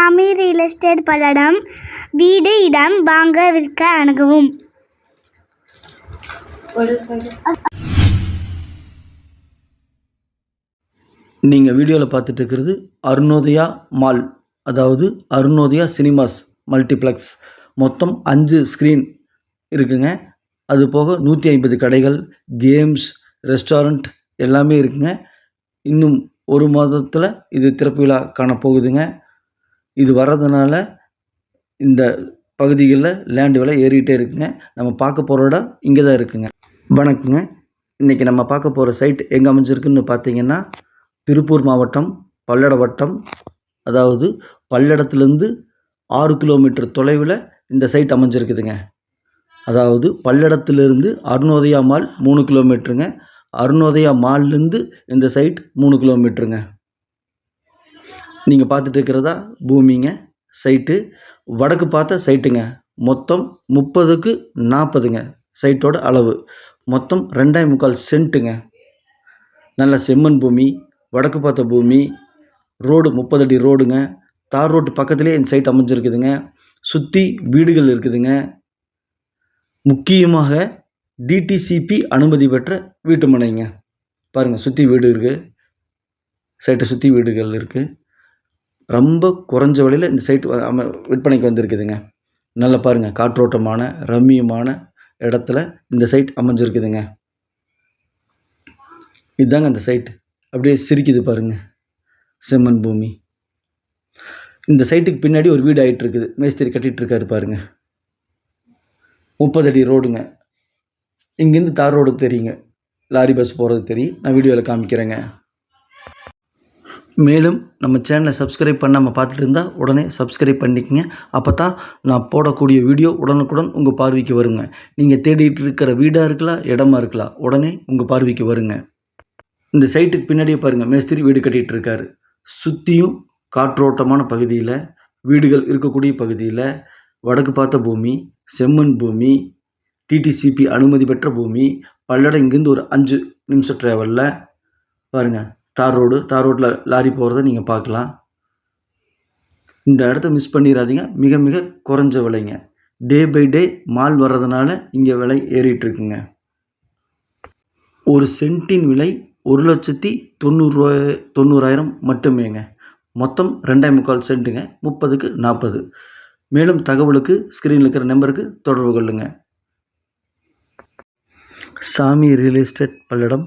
சாமி real estate Palladam வீடு இடம் வாங்க விற்க அணுகவும். நீங்கள் வீடியோவில் பார்த்துட்டு இருக்கிறது அருணோதயா மால் அதாவது அருணோதயா சினிமாஸ் மல்டிப்ளெக்ஸ் மொத்தம் அஞ்சு ஸ்க்ரீன் இருக்குங்க. அது போக நூற்றி ஐம்பது கடைகள் கேம்ஸ் ரெஸ்டாரண்ட் எல்லாமே இருக்குங்க. இன்னும் ஒரு மாதத்தில் இது திறப்பு விழா காணப்போகுதுங்க. இது வர்றதுனால இந்த பகுதிகளில் லேண்டு விலை ஏறிக்கிட்டே இருக்குங்க. நம்ம பார்க்க போகிற இடம் இங்கே தான் இருக்குங்க. வணக்கங்க. இன்றைக்கி நம்ம பார்க்க போகிற சைட் எங்கே அமைஞ்சிருக்குன்னு பார்த்தீங்கன்னா திருப்பூர் மாவட்டம் பல்லட வட்டம் அதாவது பல்லடத்துலேருந்து ஆறு கிலோமீட்டர் தொலைவில் இந்த சைட் அமைஞ்சிருக்குதுங்க. அதாவது பல்லடத்திலிருந்து அருணோதயா மால் மூணு கிலோமீட்டருங்க அருணோதயா மால்லேருந்து இந்த சைட் மூணு கிலோமீட்டருங்க நீங்கள் பார்த்துட்டு இருக்கிறதா? பூமிங்க. சைட்டு. வடக்கு பார்த்த சைட்டுங்க. மொத்தம் முப்பதுக்கு நாற்பதுங்க சைட்டோட அளவு. மொத்தம் ரெண்டாய் முக்கால் சென்ட்டுங்க. நல்ல செம்மண் பூமி. வடக்கு பார்த்த பூமி. ரோடு முப்பது அடி ரோடுங்க. தார் ரோட்டு பக்கத்துலேயே இந்த சைட் அமைஞ்சிருக்குதுங்க. சுற்றி வீடுகள் இருக்குதுங்க. முக்கியமாக டிடிசிபி அனுமதி பெற்ற வீட்டு மனைங்க. பாருங்கள் சுற்றி வீடு இருக்குது சைட்டை சுற்றி வீடுகள் இருக்குது ரொம்ப குறைஞ்ச விலையில் இந்த சைட் விற்பனைக்கு வந்திருக்குதுங்க. நல்லா பாருங்கள் காற்றோட்டமான ரம்மியமான இடத்துல இந்த சைட் அமைஞ்சிருக்குதுங்க. இதுதாங்க அந்த சைட் அப்படியே சிரிக்குது பாருங்க செம்மன் பூமி. இந்த சைட்டுக்கு பின்னாடி ஒரு வீடு ஆகிட்டு இருக்குது மேஸ்திரி கட்டிகிட்டு இருக்காரு பாருங்க. முப்பது அடி ரோடுங்க இங்கேருந்து தார் ரோடு தெரியுங்க. லாரி பஸ் போகிறது தெரியும். நான் வீடியோவில் காமிக்கிறேங்க. மேலும் நம்ம சேனலை சப்ஸ்கிரைப் பண்ணாமல் பார்த்துட்டு இருந்தால் உடனே சப்ஸ்கிரைப் பண்ணிக்கங்க. அப்போ தான் நான் போடக்கூடிய வீடியோ உடனுக்குடன் உங்கள் பார்வைக்கு வருங்க. நீங்கள் தேடிட்டு இருக்கிற வீடாக இருக்கலாம் இடமா இருக்கலாம் உடனே உங்கள் பார்வைக்கு வருங்க. இந்த சைட்டுக்கு பின்னாடியே பாருங்கள் மேஸ்திரி வீடு கட்டிகிட்டு இருக்காரு. சுற்றியும் காற்றோட்டமான பகுதியில் வீடுகள் இருக்கக்கூடிய பகுதியில் வடக்கு பார்த்த பூமி செம்மண் பூமி டிடிசிபி அனுமதி பெற்ற பூமி பல்லடம் இங்கேருந்து ஒரு அஞ்சு நிமிஷம் ட்ராவலில் பாருங்கள் தார் ரோடு தார் ரோட்டில் லாரி போகிறத நீங்கள் பார்க்கலாம். இந்த இடத்த மிஸ் பண்ணிடாதீங்க மிக மிக குறைஞ்ச விலைங்க. டே பை டே மால் வர்றதுனால இங்கே விலை ஏறிட்டுருக்குங்க. ஒரு சென்ட்டின் விலை ஒரு லட்சத்தி தொண்ணூறுரூவா தொண்ணூறாயிரம் மட்டுமேங்க. மொத்தம் ரெண்டாயிரம் முக்கால் சென்ட்டுங்க. முப்பதுக்கு நாற்பது. மேலும் தகவலுக்கு ஸ்க்ரீனில் இருக்கிற நம்பருக்கு தொடர்பு கொள்ளுங்க. Sami real estate Palladam.